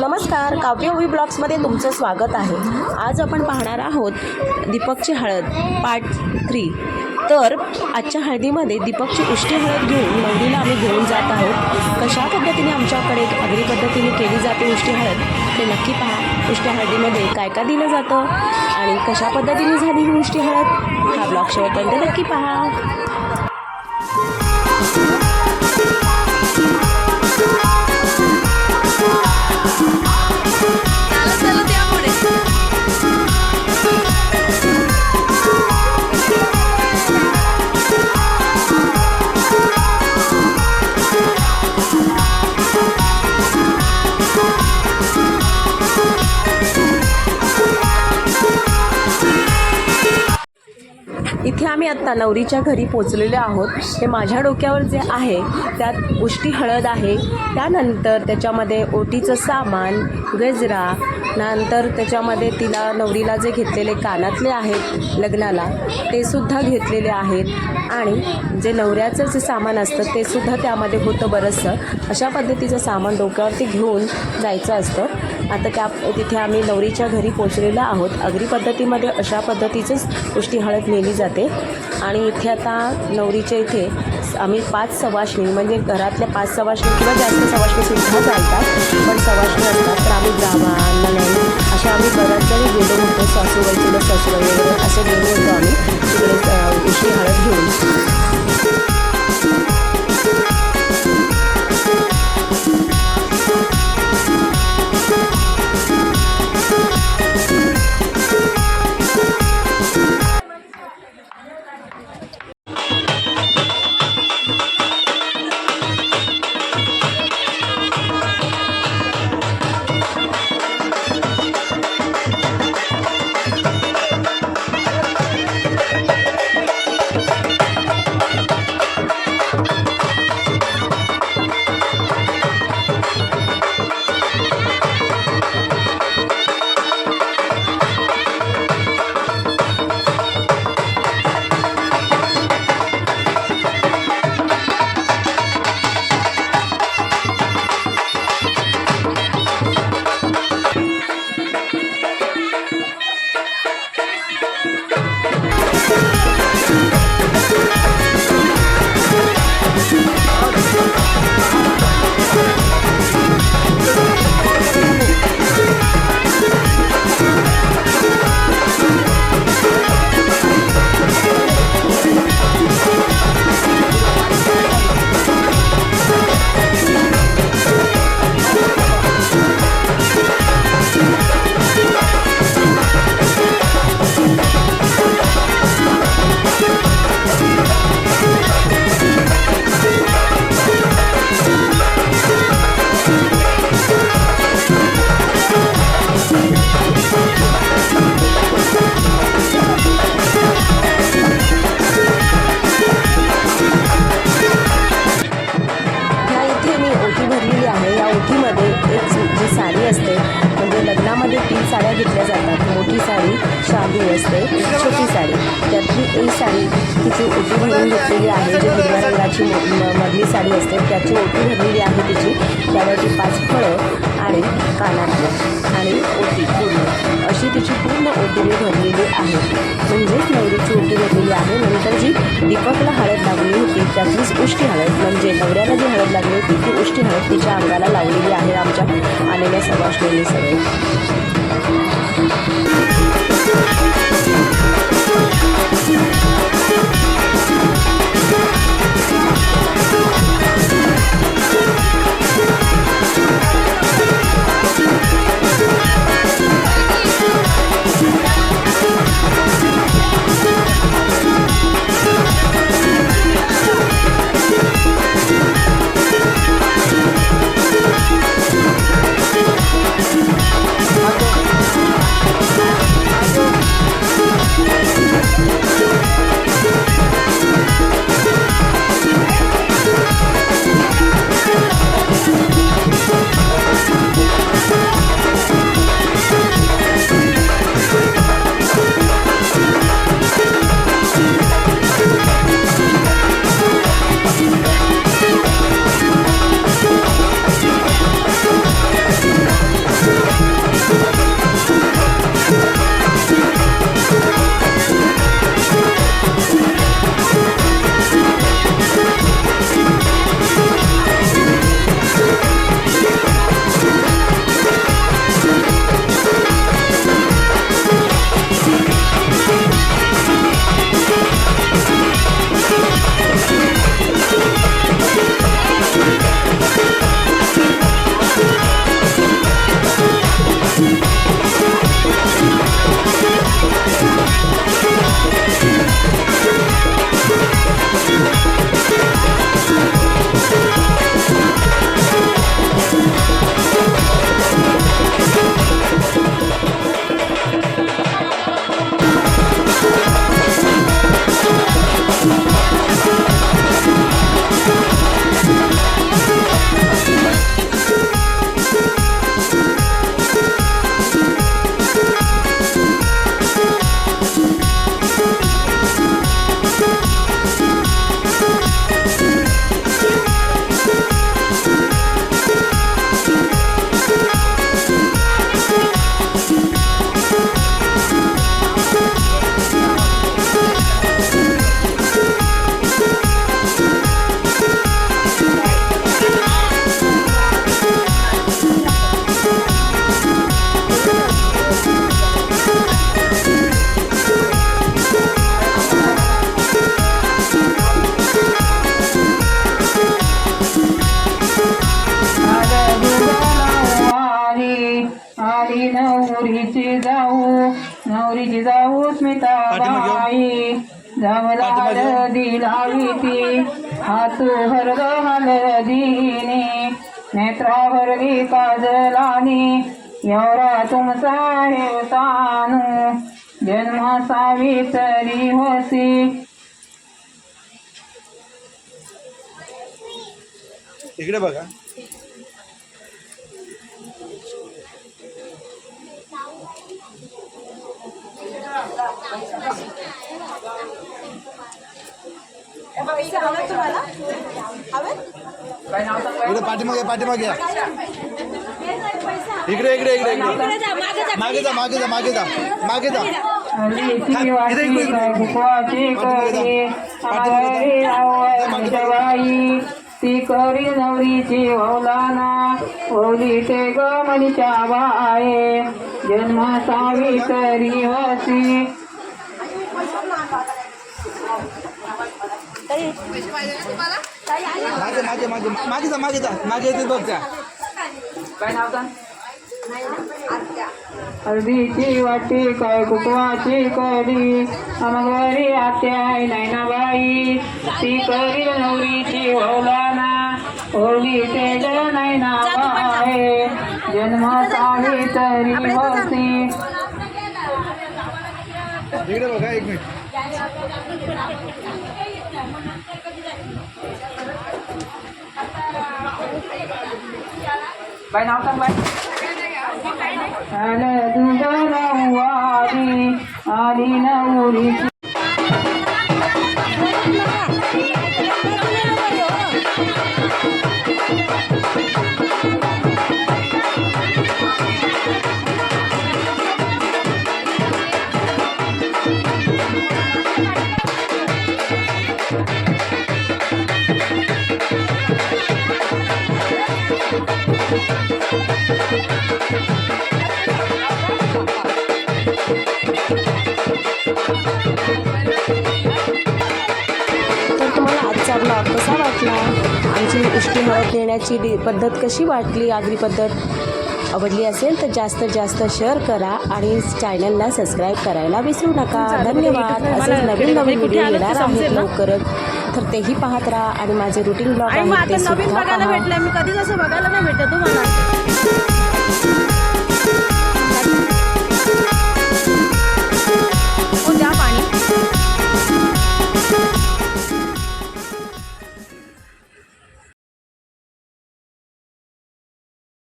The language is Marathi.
नमस्कार काव्य उभी ब्लॉग्समध्ये तुमचं स्वागत आहे. आज आपण पाहणार आहोत दीपकची हळद पार्ट थ्री तर आजच्या हळदीमध्ये दीपकची उष्टी हळद घेऊन नवरीला आम्ही घेऊन जात आहोत. कशा पद्धतीने आमच्याकडे आगरी पद्धतीने केली जाते उष्टी हळद ते नक्की पहा. उष्टी हळदीमध्ये काय काय दिलं जातं आणि कशा पद्धतीने झाली ही उष्टी हळद? हा ब्लॉग शेवटपर्यंत नक्की पहा. आम्ही आत्ता नवरीच्या घरी पोचलेलो आहोत. हे माझ्या डोक्यावर जे आहे त्यात उष्टी हळद आहे. त्यानंतर त्याच्यामध्ये ओटीचं सामान गजरा नंतर त्याच्यामध्ये तिला नवरीला जे घेतलेले कानातले आहेत लग्नाला ते सुद्धा घेतलेले आहेत. आणि जे नवऱ्याचं जे सामान असतं ते सुद्धा त्यामध्ये होतं बरंचसं. अशा पद्धतीचं सामान डोक्यावरती घेऊन जायचं असतं. आता त्या तिथे आम्ही नवरीच्या घरी पोचलेलो आहोत. अगरी पद्धतीमध्ये अशा पद्धतीचीच उष्टी हळद नेली जाते. आणि इथे आता नवरीच्या इथे आम्ही पाच सवाशणी म्हणजे घरातल्या पाच सवाशणी किंवा जास्त सवाशणीसुद्धा चालतात. पण सवाशणी असतात तर आम्ही जावा ननन अशा आम्ही बऱ्याच जणी गेलो होतो. सासूबाई तुला सासूबाई वगैरे असं गेलो होतो आम्ही. तिकडे उष्टी हळद घेऊन. ही साडी तिची ओटी भरून घेतलेली आहे. जी हिरव्या रंगाची मधली साडी असते त्याची ओटी भरलेली आहे तिची. त्यावरती पाच फळं आणि कानातलं आणि ओटी पूर्ण. अशी तिची पूर्ण ओटी भरलेली आहे. म्हणजेच नवरीची ओटी भरलेली आहे. नंतर जी दीपकला हळद लागली होती त्यातलीच उष्टी हळद. म्हणजे नवऱ्याला जी हळद लागली होती ती उष्टी हळद तिच्या अंगाला लावलेली आहे. आमच्या आलेल्या सवाशलेली सगळे. नवरीची जाऊ नवरीची जाऊ स्मिताबाई. जमला हळदी लावी ती हात भरल हळदीने नेत्रावरली काजलानी. एवढा तुमचा हे तानू जन्म सावित्री होसी. इकडे बघा. इकडे पाठीमागे पाठीमागे. इकडे इकडे इकडे इकडे. मागे जा मागे जा मागे जा मागे जा ती करी नवरीची ओलाना ओली ते गमनीच्या बाये जन्म सावित्री होती मागे मागे मागे. मागे जा मागे जा. मागे येते बघ त्या काय नाव का हळदीची वाटी काय कुकवाची कडी. अमगरी आत्याय नैनाबाई. ती करी नवरीची ओलाना ओली ते नैनाबाई. जन्म सावित्री होती. इकडे बघा एक मिनिट. बाई नाव सांग बाई. हळद आली आजचा ब्लॉग कसा वाटला? आमची उष्टी हळद देण्याची डी- पद्धत कशी वाटली? आगरी पद्धत आवडली असेल तर जास्तीत जास्त शेअर करा आणि चॅनलला सबस्क्राईब करायला विसरू नका. धन्यवाद. असेच नवीन नवीन व्हिडिओ येणार आहेत लवकरच. तर तेही पाहत राहा आणि माझे रुटीन ब्लॉग आहे ते सुद्धा पहा. भेटलंय. मी कधीच असं बघायला नाही भेटत तुम्हाला